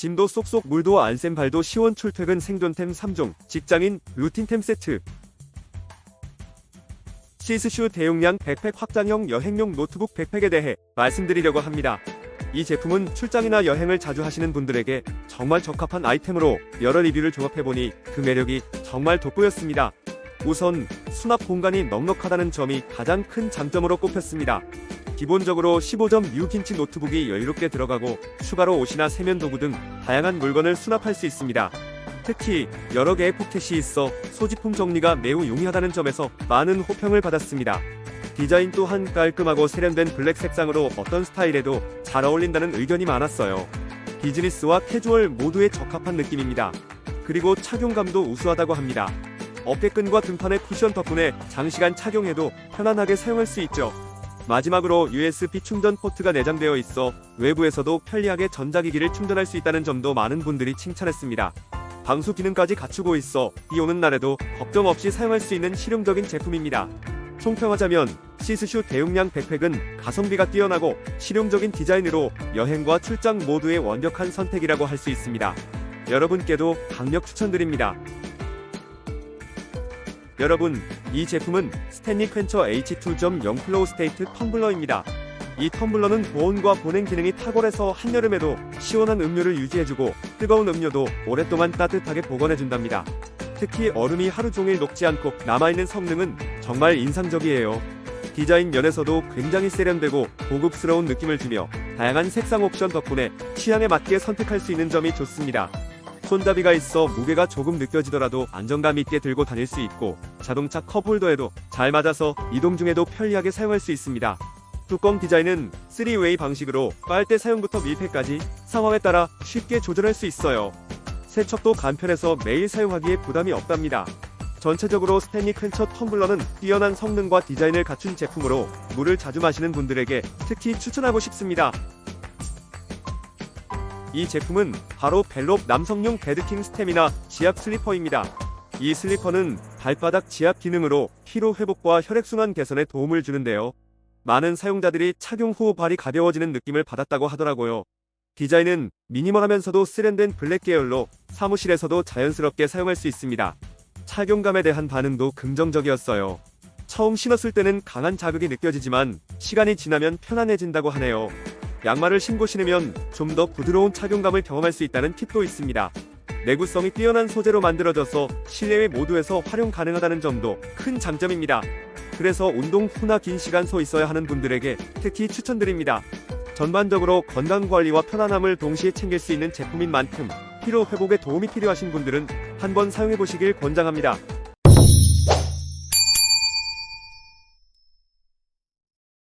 짐도 쏙쏙 물도 안센 발도 시원 출퇴근 생존템 3종, 직장인 루틴템 세트. 시스슈 대용량 백팩 확장형 여행용 노트북 백팩에 대해 말씀드리려고 합니다. 이 제품은 출장이나 여행을 자주 하시는 분들에게 정말 적합한 아이템으로 여러 리뷰를 종합해보니 그 매력이 정말 돋보였습니다. 우선 수납 공간이 넉넉하다는 점이 가장 큰 장점으로 꼽혔습니다. 기본적으로 15.6인치 노트북이 여유롭게 들어가고 추가로 옷이나 세면 도구 등 다양한 물건을 수납할 수 있습니다. 특히 여러 개의 포켓이 있어 소지품 정리가 매우 용이하다는 점에서 많은 호평을 받았습니다. 디자인 또한 깔끔하고 세련된 블랙 색상으로 어떤 스타일에도 잘 어울린다는 의견이 많았어요. 비즈니스와 캐주얼 모두에 적합한 느낌입니다. 그리고 착용감도 우수하다고 합니다. 어깨끈과 등판의 쿠션 덕분에 장시간 착용해도 편안하게 사용할 수 있죠. 마지막으로 USB 충전 포트가 내장되어 있어 외부에서도 편리하게 전자기기를 충전할 수 있다는 점도 많은 분들이 칭찬했습니다. 방수 기능까지 갖추고 있어 비 오는 날에도 걱정 없이 사용할 수 있는 실용적인 제품입니다. 총평하자면 시스슈 대용량 백팩은 가성비가 뛰어나고 실용적인 디자인으로 여행과 출장 모두의 완벽한 선택이라고 할 수 있습니다. 여러분께도 강력 추천드립니다. 여러분, 이 제품은 스탠리 퀸처 H2.0 플로우 스테이트 텀블러입니다. 이 텀블러는 보온과 보냉 기능이 탁월해서 한여름에도 시원한 음료를 유지해주고 뜨거운 음료도 오랫동안 따뜻하게 보관해준답니다. 특히 얼음이 하루 종일 녹지 않고 남아있는 성능은 정말 인상적이에요. 디자인 면에서도 굉장히 세련되고 고급스러운 느낌을 주며 다양한 색상 옵션 덕분에 취향에 맞게 선택할 수 있는 점이 좋습니다. 손잡이가 있어 무게가 조금 느껴지더라도 안정감 있게 들고 다닐 수 있고 자동차 컵홀더에도 잘 맞아서 이동 중에도 편리하게 사용할 수 있습니다. 뚜껑 디자인은 3웨이 방식으로 빨대 사용부터 밀폐까지 상황에 따라 쉽게 조절할 수 있어요. 세척도 간편해서 매일 사용하기에 부담이 없답니다. 전체적으로 스탠리 퀸처 텀블러는 뛰어난 성능과 디자인을 갖춘 제품으로 물을 자주 마시는 분들에게 특히 추천하고 싶습니다. 이 제품은 바로 벨롭 남성용 베드킹 스템이나 지압 슬리퍼입니다. 이 슬리퍼는 발바닥 지압 기능으로 피로 회복과 혈액순환 개선에 도움을 주는데요. 많은 사용자들이 착용 후 발이 가벼워지는 느낌을 받았다고 하더라고요. 디자인은 미니멀하면서도 세련된 블랙 계열로 사무실에서도 자연스럽게 사용할 수 있습니다. 착용감에 대한 반응도 긍정적이었어요. 처음 신었을 때는 강한 자극이 느껴지지만 시간이 지나면 편안해진다고 하네요. 양말을 신고 신으면 좀 더 부드러운 착용감을 경험할 수 있다는 팁도 있습니다. 내구성이 뛰어난 소재로 만들어져서 실내외 모두에서 활용 가능하다는 점도 큰 장점입니다. 그래서 운동 후나 긴 시간 서 있어야 하는 분들에게 특히 추천드립니다. 전반적으로 건강 관리와 편안함을 동시에 챙길 수 있는 제품인 만큼 피로 회복에 도움이 필요하신 분들은 한번 사용해 보시길 권장합니다.